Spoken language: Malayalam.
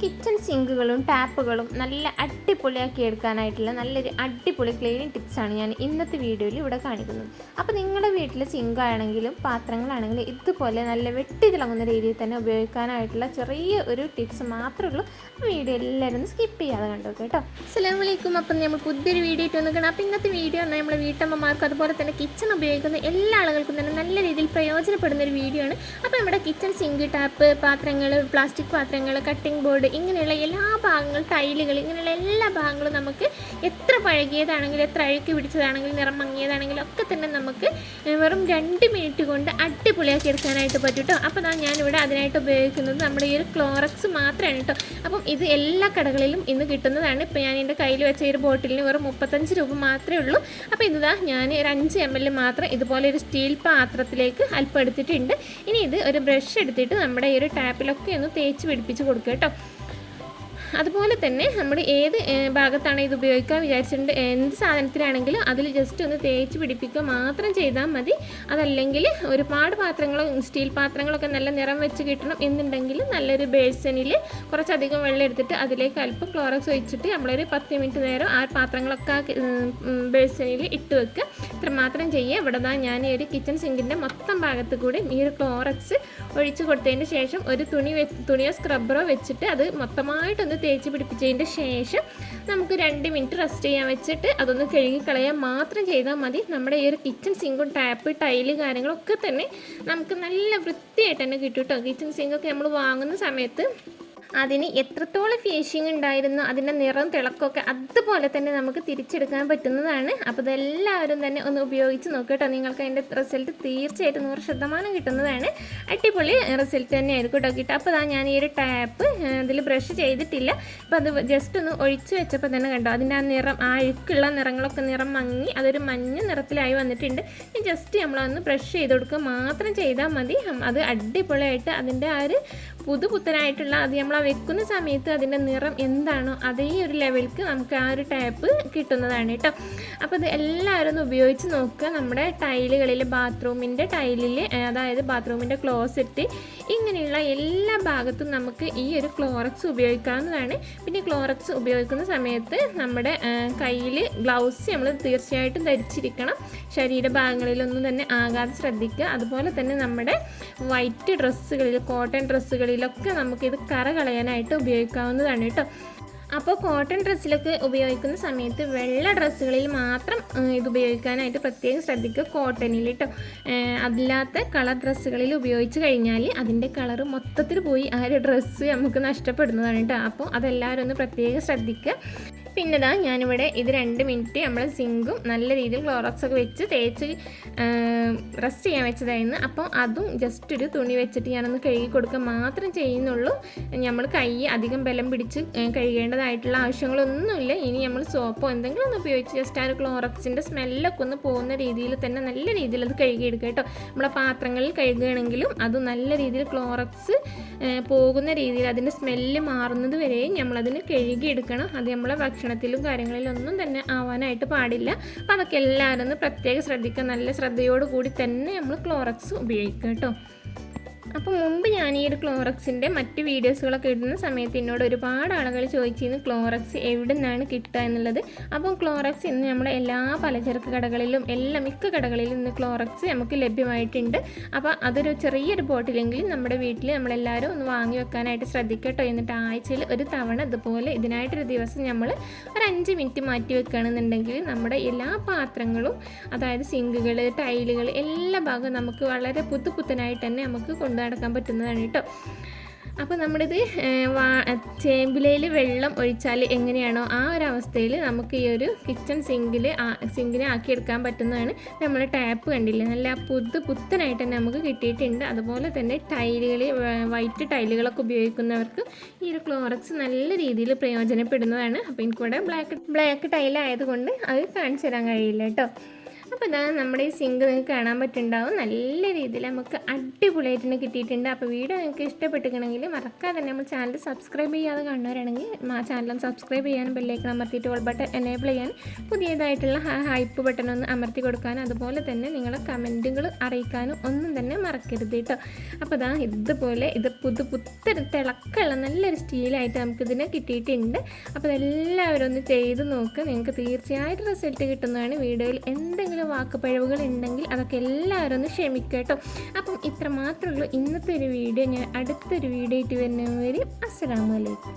കിച്ചൺ സിങ്കുകളും ടാപ്പുകളും നല്ല അടിപൊളിയാക്കി എടുക്കാനായിട്ടുള്ള നല്ലൊരു അടിപൊളി ക്ലീനിങ് ടിപ്സാണ് ഞാൻ ഇന്നത്തെ വീഡിയോയിൽ ഇവിടെ കാണിക്കുന്നത്. അപ്പോൾ നിങ്ങളുടെ വീട്ടിലെ സിങ്കാണെങ്കിലും പാത്രങ്ങളാണെങ്കിലും ഇതുപോലെ നല്ല വെട്ടി തിളങ്ങുന്ന രീതിയിൽ തന്നെ ഉപയോഗിക്കാനായിട്ടുള്ള ചെറിയ ഒരു ടിപ്സ് മാത്രമേ ഉള്ളൂ. വീഡിയോ എല്ലാവരും ഒന്ന് സ്കിപ്പ് ചെയ്യാതെ കണ്ടോ കേട്ടോ. അസ്സലാമു അലൈക്കും. അപ്പം നമ്മൾ പുതിയൊരു വീഡിയോ ഇട്ട് വന്നിരിക്കണം അപ്പോൾ ഇന്നത്തെ വീഡിയോ എന്നാൽ നമ്മുടെ വീട്ടമ്മമാർക്ക് അതുപോലെ തന്നെ കിച്ചൺ ഉപയോഗിക്കുന്ന എല്ലാ ആളുകൾക്കും തന്നെ നല്ല രീതിയിൽ പ്രയോജനപ്പെടുന്ന ഒരു വീഡിയോ ആണ്. അപ്പോൾ നമ്മുടെ കിച്ചൺ സിങ്ക് ടാപ്പ് പാത്രങ്ങൾ പ്ലാസ്റ്റിക് പാത്രങ്ങൾ കട്ടിംഗ് ബോർഡ് ഇങ്ങനെയുള്ള എല്ലാ ഭാഗങ്ങളും ടൈലുകൾ ഇങ്ങനെയുള്ള എല്ലാ ഭാഗങ്ങളും നമുക്ക് എത്ര പഴകിയതാണെങ്കിലും എത്ര അഴുക്ക് പിടിച്ചതാണെങ്കിലും നിറം മങ്ങിയതാണെങ്കിലും ഒക്കെ തന്നെ നമുക്ക് വെറും രണ്ട് മിനിറ്റ് കൊണ്ട് അടിപൊളിയാക്കി എടുക്കാനായിട്ട് പറ്റും കേട്ടോ അപ്പോൾ ഞാനിവിടെ അതിനായിട്ട് ഉപയോഗിക്കുന്നത് നമ്മുടെ ഈ ഒരു ക്ലോറക്സ് മാത്രമാണ് കേട്ടോ അപ്പം ഇത് എല്ലാ കടകളിലും ഇന്ന് കിട്ടുന്നതാണ്. ഇപ്പോൾ ഞാൻ എന്റെ കയ്യിൽ വെച്ച ഒരു ബോട്ടിലിന് വെറും മുപ്പത്തഞ്ച് രൂപ മാത്രമേ ഉള്ളൂ. അപ്പോൾ ഇതാ ഞാൻ ഒരു അഞ്ച് എം എൽ മാത്രം ഇതുപോലെ ഒരു സ്റ്റീൽ പാത്രത്തിലേക്ക് അല്പം എടുത്തിട്ടുണ്ട്. ഇനി ഇത് ഒരു ബ്രഷ് എടുത്തിട്ട് നമ്മുടെ ഈ ഒരു ടാപ്പിലൊക്കെ ഒന്ന് തേച്ച് പിടിപ്പിച്ച് കൊടുക്കുക കേട്ടോ അതുപോലെ തന്നെ നമ്മൾ ഏത് ഭാഗത്താണ് ഇത് ഉപയോഗിക്കാൻ വിചാരിച്ചിട്ടുണ്ട് എന്ത് സാധനത്തിലാണെങ്കിലും അതിൽ ജസ്റ്റ് ഒന്ന് തേച്ച് പിടിപ്പിക്കുക മാത്രം ചെയ്താൽ മതി. അതല്ലെങ്കിൽ ഒരുപാട് പാത്രങ്ങളും സ്റ്റീൽ പാത്രങ്ങളൊക്കെ നല്ല നിറം വെച്ച് കിട്ടണം എന്നുണ്ടെങ്കിൽ നല്ലൊരു ബേസനിൽ കുറച്ചധികം വെള്ളം എടുത്തിട്ട് അതിലേക്ക് അല്പം ക്ലോറക്സ് ഒഴിച്ചിട്ട് നമ്മളൊരു പത്ത് മിനിറ്റ് നേരം ആ പാത്രങ്ങളൊക്കെ ബേസനിൽ ഇട്ട് വെക്കുക. ഇത്ര മാത്രം ചെയ്യുക. ഇവിടെ നിന്ന് ഞാൻ ഈ ഒരു കിച്ചൺ സിങ്കിന്റെ മൊത്തം ഭാഗത്ത് കൂടി ഈ ഒരു ക്ലോറക്സ് ഒഴിച്ച് കൊടുത്തതിന് ശേഷം ഒരു തുണി തുണിയോ സ്ക്രബ്ബറോ വെച്ചിട്ട് അത് മൊത്തമായിട്ടൊന്ന് തേച്ച് പിടിപ്പിച്ചതിന്റെ ശേഷം നമുക്ക് രണ്ട് മിനിറ്റ് റെസ്റ്റ് ചെയ്യാൻ വെച്ചിട്ട് അതൊന്ന് കഴുകി കളയാൻ മാത്രം ചെയ്താൽ മതി. നമ്മുടെ ഈ ഒരു കിച്ചൺ സിങ്കും ടാപ്പ് ടൈൽ കാര്യങ്ങളൊക്കെ തന്നെ നമുക്ക് നല്ല വൃത്തിയായിട്ട് തന്നെ കേട്ടോ കിച്ചൺ സിങ്കൊക്കെ നമ്മൾ വാങ്ങുന്ന സമയത്ത് അതിന് എത്രത്തോളം ഫിനിഷിങ് ഉണ്ടായിരുന്നു അതിന്റെ നിറം തിളക്കമൊക്കെ അതുപോലെ തന്നെ നമുക്ക് തിരിച്ചെടുക്കാൻ പറ്റുന്നതാണ്. അപ്പോൾ ഇതെല്ലാവരും തന്നെ ഒന്ന് ഉപയോഗിച്ച് നോക്കുക കേട്ടോ നിങ്ങൾക്ക് അതിന്റെ റിസൾട്ട് തീർച്ചയായിട്ടും നൂറ് ശതമാനം കിട്ടുന്നതാണ്. അടിപൊളി റിസൾട്ട് തന്നെ ആയിരിക്കും കേട്ടോ കിട്ടുക അപ്പോൾ ഞാൻ ഈ ഒരു ടാപ്പ് ഇതിൽ ബ്രഷ് ചെയ്തിട്ടില്ല. അപ്പോൾ അത് ജസ്റ്റ് ഒന്ന് ഒഴിച്ച് വെച്ചപ്പോൾ തന്നെ കണ്ടോ അതിന്റെ ആ നിറം ആ അഴുക്കുള്ള നിറങ്ങളൊക്കെ നിറം മങ്ങി അതൊരു മഞ്ഞ നിറത്തിലായി വന്നിട്ടുണ്ട്. ജസ്റ്റ് നമ്മളൊന്ന് ബ്രഷ് ചെയ്ത് കൊടുക്കുക. മാത്രം ചെയ്താൽ മതി. അത് അടിപൊളിയായിട്ട് അതിന്റെ ആ ഒരു പുതുപുത്തനായിട്ടുള്ള അത് നമ്മൾ വെക്കുന്ന സമയത്ത് അതിന്റെ നിറം എന്താണോ അതേ ഒരു ലെവലിക്ക് നമുക്ക് ആ ഒരു ടാപ്പ് കിട്ടുന്നതാണ് കേട്ടോ. അപ്പോൾ ഇത് എല്ലാവരും ഒന്ന് ഉപയോഗിച്ച് നോക്കുക. നമ്മുടെ ടൈലുകളിൽ ബാത്റൂമിന്റെ ടൈലിൽ അതായത് ബാത്റൂമിന്റെ ക്ലോസറ്റ് ഇങ്ങനെയുള്ള എല്ലാ ഭാഗത്തും നമുക്ക് ഈ ഒരു ക്ലോറക്സ് ഉപയോഗിക്കാവുന്നതാണ്. പിന്നെ ക്ലോറക്സ് ഉപയോഗിക്കുന്ന സമയത്ത് നമ്മുടെ കയ്യിൽ ഗ്ലൗസ് നമ്മൾ തീർച്ചയായിട്ടും ധരിച്ചിരിക്കണം. ശരീരഭാഗങ്ങളിലൊന്നും തന്നെ ആകാതെ ശ്രദ്ധിക്കുക. അതുപോലെ തന്നെ നമ്മുടെ വൈറ്റ് ഡ്രസ്സുകളിൽ കോട്ടൺ ഡ്രസ്സുകളിലൊക്കെ നമുക്കിത് കറ കളയാനായിട്ട് ഉപയോഗിക്കാവുന്നതാണ് കേട്ടോ. അപ്പോൾ കോട്ടൺ ഡ്രസ്സിലൊക്കെ ഉപയോഗിക്കുന്ന സമയത്ത് വെള്ള ഡ്രസ്സുകളിൽ മാത്രം ഇത് ഉപയോഗിക്കാനായിട്ട് പ്രത്യേകം ശ്രദ്ധിക്കുക. കോട്ടണിൽ കേട്ടോ അതില്ലാത്ത കളർ ഡ്രസ്സുകളിൽ ഉപയോഗിച്ച് കഴിഞ്ഞാൽ അതിന്റെ കളർ മൊത്തത്തിൽ പോയി ആ ഒരു ഡ്രസ്സ് നമുക്ക് നഷ്ടപ്പെടുന്നതാണ് കേട്ടോ അപ്പോൾ അതെല്ലാവരും ഒന്ന് പ്രത്യേകം ശ്രദ്ധിക്കുക. പിന്നെ ഇതാ ഞാനിവിടെ ഇത് രണ്ട് മിനിറ്റ് നമ്മൾ സിങ്കും നല്ല രീതിയിൽ ക്ലോറക്സ് ഒക്കെ വെച്ച് തേച്ച് റെസ്റ്റ് ചെയ്യാൻ വെച്ചതായിരുന്നു. അപ്പോൾ അതും ജസ്റ്റ് ഒരു തുണി വെച്ചിട്ട് ഞാനൊന്ന് കഴുകി കൊടുക്കുക മാത്രം ചെയ്യുന്നുള്ളൂ. നമ്മൾ കൈ അധികം ബലം പിടിച്ച് കഴുകേണ്ടതായിട്ടുള്ള ആവശ്യങ്ങളൊന്നുമില്ല. ഇനി നമ്മൾ സോപ്പോ എന്തെങ്കിലും ഒന്ന് ഉപയോഗിച്ച് ജസ്റ്റ് ആ ഒരു ക്ലോറക്സിന്റെ സ്മെല്ലൊക്കെ ഒന്ന് പോകുന്ന രീതിയിൽ തന്നെ നല്ല രീതിയിൽ അത് കഴുകിയെടുക്കുക കേട്ടോ. നമ്മളെ പാത്രങ്ങളിൽ കഴുകുകയാണെങ്കിലും അത് നല്ല രീതിയിൽ ക്ലോറക്സ് പോകുന്ന രീതിയിൽ അതിന്റെ സ്മെല്ല് മാറുന്നത് വരെയും നമ്മളതിന് കഴുകിയെടുക്കണം. അത് നമ്മളെ ഭക്ഷണത്തിലും കാര്യങ്ങളിലും ഒന്നും തന്നെ ആവാനായിട്ട് പാടില്ല. അപ്പോൾ അതൊക്കെ എല്ലാവരും ഒന്ന് പ്രത്യേകം ശ്രദ്ധിക്കുക. നല്ല ശ്രദ്ധയോട് കൂടി തന്നെ നമ്മൾ ക്ലോറക്സ് ഉപയോഗിക്കുക കേട്ടോ. അപ്പോൾ മുമ്പ് ഞാൻ ഈ ഒരു ക്ലോറക്സിന്റെ മറ്റ് വീഡിയോസുകളൊക്കെ ഇടുന്ന സമയത്ത് എന്നോട് ഒരുപാട് ആളുകൾ ചോദിച്ചിരുന്നു ക്ലോറക്സ് എവിടെ നിന്നാണ് കിട്ടുക എന്നുള്ളത്. അപ്പോൾ ക്ലോറക്സ് ഇന്ന് നമ്മുടെ എല്ലാ പലചരക്ക് കടകളിലും എല്ലാ മിക്ക കടകളിലും ഇന്ന് ക്ലോറക്സ് നമുക്ക് ലഭ്യമായിട്ടുണ്ട്. അപ്പോൾ അതൊരു ചെറിയൊരു ബോട്ടിലെങ്കിലും നമ്മുടെ വീട്ടിൽ നമ്മളെല്ലാവരും ഒന്ന് വാങ്ങി വെക്കാനായിട്ട് ശ്രദ്ധിക്കട്ടോ എന്നിട്ട് ആഴ്ചയിൽ ഒരു തവണ ഇതുപോലെ ഇതിനായിട്ടൊരു ദിവസം നമ്മൾ ഒരു അഞ്ച് മിനിറ്റ് മാറ്റി വെക്കുകയാണെന്നുണ്ടെങ്കിൽ നമ്മുടെ എല്ലാ പാത്രങ്ങളും അതായത് സിങ്കുകൾ ടൈലുകൾ എല്ലാ ഭാഗവും നമുക്ക് വളരെ പുത്തുപുത്തനായിട്ട് തന്നെ നമുക്ക് കൊണ്ടു നടക്കാൻ പറ്റുന്നതാണ് കേട്ടോ. അപ്പോൾ നമ്മളിത് ചേമ്പിലയിൽ വെള്ളം ഒഴിച്ചാൽ എങ്ങനെയാണോ ആ ഒരു അവസ്ഥയിൽ നമുക്ക് ഈ ഒരു കിച്ചൺ സിങ്കിൽ സിങ്കിനെ ആക്കിയെടുക്കാൻ പറ്റുന്നതാണ് നമ്മൾ ടാപ്പ് കണ്ടില്ലേ? നല്ല പുതു പുത്തനായിട്ട് തന്നെ നമുക്ക് കിട്ടിയിട്ടുണ്ട്. അതുപോലെ തന്നെ ടൈലുകൾ വൈറ്റ് ടൈലുകളൊക്കെ ഉപയോഗിക്കുന്നവർക്ക് ഈ ഒരു ക്ലോറക്സ് നല്ല രീതിയിൽ പ്രയോജനപ്പെടുന്നതാണ്. അപ്പോൾ എനിക്കിവിടെ ബ്ലാക്ക് ബ്ലാക്ക് ടൈലായതുകൊണ്ട് അത് കാണിച്ചു തരാൻ കഴിയില്ല കേട്ടോ. അപ്പോൾ ഇതാണ് നമ്മുടെ ഈ സിങ്ക് നിങ്ങൾക്ക് കാണാൻ പറ്റുന്നുണ്ടാവും. നല്ല രീതിയിൽ നമുക്ക് അടിപൊളിയായിട്ട് തന്നെ കിട്ടിയിട്ടുണ്ട്. അപ്പോൾ വീഡിയോ നിങ്ങൾക്ക് ഇഷ്ടപ്പെട്ടിട്ടുണ്ടെങ്കിൽ മറക്കാതെ തന്നെ നമ്മൾ ചാനൽ സബ്സ്ക്രൈബ് ചെയ്യാതെ കാണുന്നവരാണെങ്കിൽ ആ ചാനൽ സബ്സ്ക്രൈബ് ചെയ്യാനും ബെല്ലേക്ക് അമർത്തിയിട്ട് ഓൾ ബട്ടൺ എനേബിൾ ചെയ്യാൻ പുതിയതായിട്ടുള്ള ഹൈപ്പ് ബട്ടൺ ഒന്ന് അമർത്തി കൊടുക്കാനും അതുപോലെ തന്നെ നിങ്ങളെ കമന്റുകൾ അറിയിക്കാനും ഒന്നും തന്നെ മറക്കരുത് കേട്ടോ. അപ്പോൾ ഇതാ ഇതുപോലെ ഇത് പുതു പുത്തരി തിളക്കമുള്ള നല്ലൊരു സ്റ്റീലായിട്ട് നമുക്കിതിനെ കിട്ടിയിട്ടുണ്ട്. അപ്പോൾ ഇതെല്ലാവരും ഒന്ന് ചെയ്ത് നോക്കുക നിങ്ങൾക്ക് തീർച്ചയായിട്ടും റിസൾട്ട് കിട്ടുന്നതാണ്. വീഡിയോയിൽ എന്തെങ്കിലും വാക്കുപിഴവുകൾ ഉണ്ടെങ്കിൽ അതൊക്കെ എല്ലാവരും ഒന്ന് ക്ഷമിക്കുക കേട്ടോ. അപ്പം ഇത്ര മാത്രമേ ഉള്ളൂ. ഇന്നത്തെ ഒരു വീഡിയോ. ഞാൻ അടുത്തൊരു വീഡിയോ ആയിട്ട് വരുന്നവരും അസ്സലാമലൈക്കും